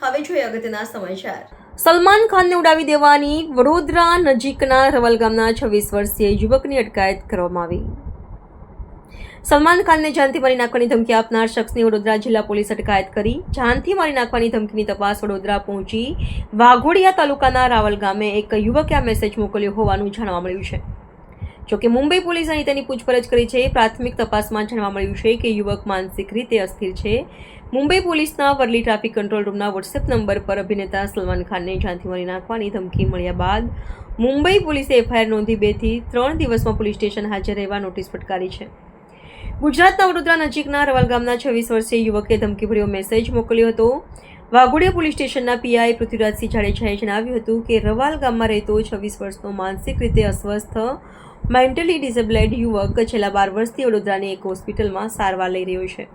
હવે જોઈએ અગત્યના સમાચાર. સલમાન ખાનને ઉડાવી દેવાની વડોદરા નજીકના રવલ ગામના છવ્વીસ વર્ષીય યુવકની અટકાયત કરવામાં આવી. સલમાન ખાનને જાનથી મારી નાખવાની ધમકી આપનાર શખ્સની વડોદરા જિલ્લા પોલીસ અટકાયત કરી. જાનથી મારી નાખવાની ધમકીની તપાસ વડોદરા પહોંચી વાઘોડિયા તાલુકાના રાવલ ગામે એક યુવકે આ મેસેજ મોકલ્યો હોવાનું જાણવા મળ્યું છે. જોકે મુંબઈ પોલીસ અહીં તેની પૂછપરછ કરી છે પ્રાથમિક તપાસમાં જાણવા મળ્યું છે કે યુવક માનસિક રીતે અસ્થિર છે. મુંબઈ પોલીસના વરલી ટ્રાફિક કંટ્રોલ રૂમના વોટ્સએપ નંબર પર અભિનેતા સલમાન ખાનને જાનથી મારી નાખવાની ધમકી મળ્યા બાદ, મુંબઈ પોલીસે એફઆઈઆર નોંધી બેથી ત્રણ દિવસમાં પોલીસ સ્ટેશન હાજર રહેવા નોટિસ ફટકારી છે. ગુજરાતના વડોદરા નજીકના રવલ ગામના છવ્વીસ વર્ષીય યુવકે ધમકીભર્યો મેસેજ મોકલ્યો હતો. વાઘોડિયા પોલીસ સ્ટેશનના પીઆઈ પૃથ્વીરાજસિંહ જાડેજાએ જણાવ્યું હતું કે રવાલ ગામમાં રહેતો છવ્વીસ વર્ષનો માનસિક રીતે અસ્વસ્થ, મેન્ટલી ડિસેબલેડ યુવક છેલ્લા બાર વર્ષથી વડોદરાની એક હોસ્પિટલમાં સારવાર લઈ રહ્યો છે.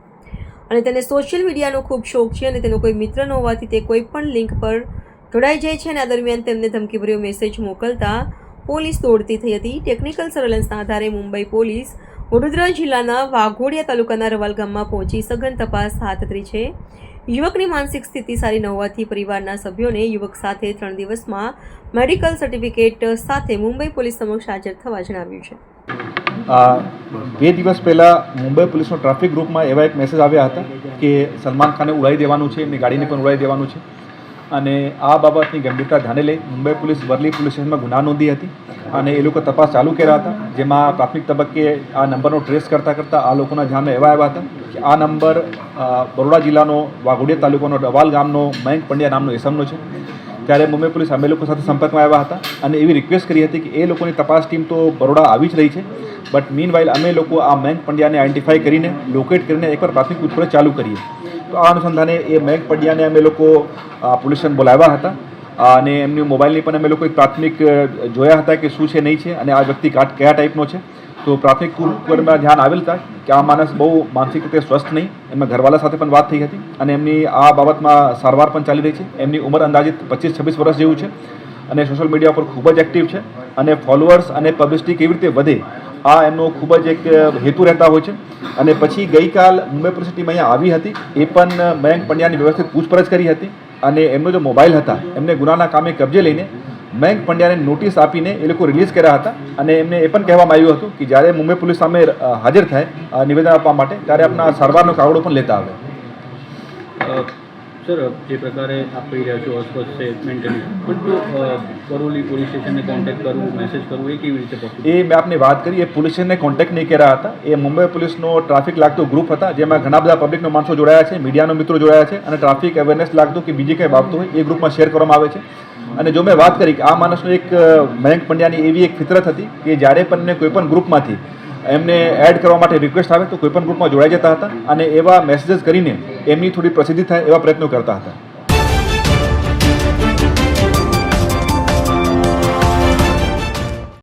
અને તેને સોશિયલ મીડિયાનો ખૂબ શોખ છે અને તેનો કોઈ મિત્ર ન હોવાથી તે કોઈ પણ લિંક પર જોડાઈ જાય છે અને આ દરમિયાન તેમને ધમકીભર્યો મેસેજ મોકલતા પોલીસ દોડતી થઈ હતી. ટેકનિકલ સર્વેલન્સના આધારે મુંબઈ પોલીસ વડોદરા જિલ્લાના વાઘોડિયા તાલુકાના રવાલ ગામમાં પહોંચી સઘન તપાસ હાથ ધરી છે. યુવકની માનસિક સ્થિતિ સારી ન હોવાથી પરિવારના સભ્યોને યુવક સાથે ત્રણ દિવસમાં મેડિકલ સર્ટિફિકેટ સાથે મુંબઈ પોલીસ સમક્ષ હાજર થવા જણાવ્યું છે. બે દિવસ પહેલાં મુંબઈ પોલીસનો ટ્રાફિક ગ્રુપમાં એવા એક મેસેજ આવ્યા હતા કે સલમાન ખાને ઉડાવી દેવાનું છે એમની ગાડીને પણ ઉડાવી દેવાનું છે. અને આ બાબતની ગંભીરતા ધ્યાને લઈ મુંબઈ પોલીસ વરલી પોલીસ સ્ટેશનમાં ગુના નોંધી હતી અને એ લોકો તપાસ ચાલુ કર્યા હતા, જેમાં પ્રાથમિક તબક્કે આ નંબરનો ટ્રેસ કરતાં કરતાં આ લોકોના ધ્યાનમાં એવા આવ્યા હતા કે આ નંબર બરોડા જિલ્લાનો વાઘોડિયા તાલુકાનો ડવાલ ગામનો મયંક પંડ્યા નામનો એસમનો છે. ત્યારે મુંબઈ પોલીસ અમે લોકો સાથે સંપર્કમાં આવ્યા હતા અને એવી રિક્વેસ્ટ કરી હતી કે એ લોકોની તપાસ ટીમ તો બરોડા આવી જ રહી છે બટ મીન વાઇલ અમે લોકો આ મયંક પંડ્યાને આઈડેન્ટિફાઈ કરીને લોકેટ કરીને એકવાર પ્રાથમિક પૂછપરછ ચાલુ કરીએ. તો આ અનુસંધાને એ મયંક પડિયાને અમે લોકો પોલીસને બોલાવ્યા હતા. અને એમની મોબાઈલની પણ અમે લોકો એક પ્રાથમિક જોયા હતા કે શું છે, નહીં છે અને આ વ્યક્તિ કયા ટાઈપનો છે. તો પ્રાથમિક કુરમાં ધ્યાન આવેલ હતા કે આ માણસ બહુ માનસિક રીતે સ્વસ્થ નહીં. એમના ઘરવાળા સાથે પણ વાત થઈ હતી અને એમની આ બાબતમાં સારવાર પણ ચાલી રહી છે. એમની ઉંમર અંદાજિત પચીસ છવ્વીસ વર્ષ જેવું છે અને સોશિયલ મીડિયા પર ખૂબ જ એક્ટિવ છે અને ફોલોઅર્સ અને પબ્લિસિટી કેવી રીતે વધે આ એમનો ખૂબ જ એક હેતુ રહેતા હોય છે. અને પછી ગઈકાલ મુંબઈ પોલીસ અહીંયા આવી હતી. એ પણ મયંક પંડ્યાની વ્યવસ્થિત પૂછપરછ કરી હતી. અને એમનો જે મોબાઈલ હતા, એમને ગુનાના કામે કબજે લઈને મયંક પંડ્યાને નોટિસ આપીને એ લોકો રિલીઝ કર્યા હતા. અને એમને એ પણ કહેવામાં આવ્યું હતું કે જ્યારે મુંબઈ પોલીસ સામે હાજર થાય નિવેદન આપવા માટે, ત્યારે આપણા સારવારનો કાગળો પણ લેતા આવે. સર જે પ્રકારે આપ કહી રહ્યા છો અસ્વસ્થ છે મેન્ટલી પણ તો અ, બરોલી પોલીસ સ્ટેશનને કોન્ટેક્ટ કરવું મેસેજ કરવું એ કેવી રીતે પોસિબલ એ મેં આપની વાત કરી એ પોલીસ સ્ટેશનને કોન્ટેક્ટ નહીં કર્યા હતા. એ મુંબઈ પોલીસનો ટ્રાફિક લાગતો ગ્રુપ હતા જેમાં ઘણા બધા પબ્લિકનો માણસો જોડાયા છે મીડિયાનો મિત્રો જોડાયા છે અને ટ્રાફિક અવેરનેસ લાગતું કે બીજી કંઈ બાબતો હોય એ ગ્રુપમાં શેર કરવામાં આવે છે. અને જો મેં વાત કરી કે આ માણસનો એક મયંક પંડ્યાની એવી એક ફિતરત હતી કે જ્યારે પણ કોઈ પણ ગ્રુપમાંથી એમને એડ કરવા માટે રિક્વેસ્ટ આવે તો કોઈપણ ગ્રુપમાં જોડાઈ જતા હતા અને એવા મેસેજીસ કરીને એમની થોડી પ્રસિદ્ધિ થાય એવા પ્રયત્નો કરતા હતા.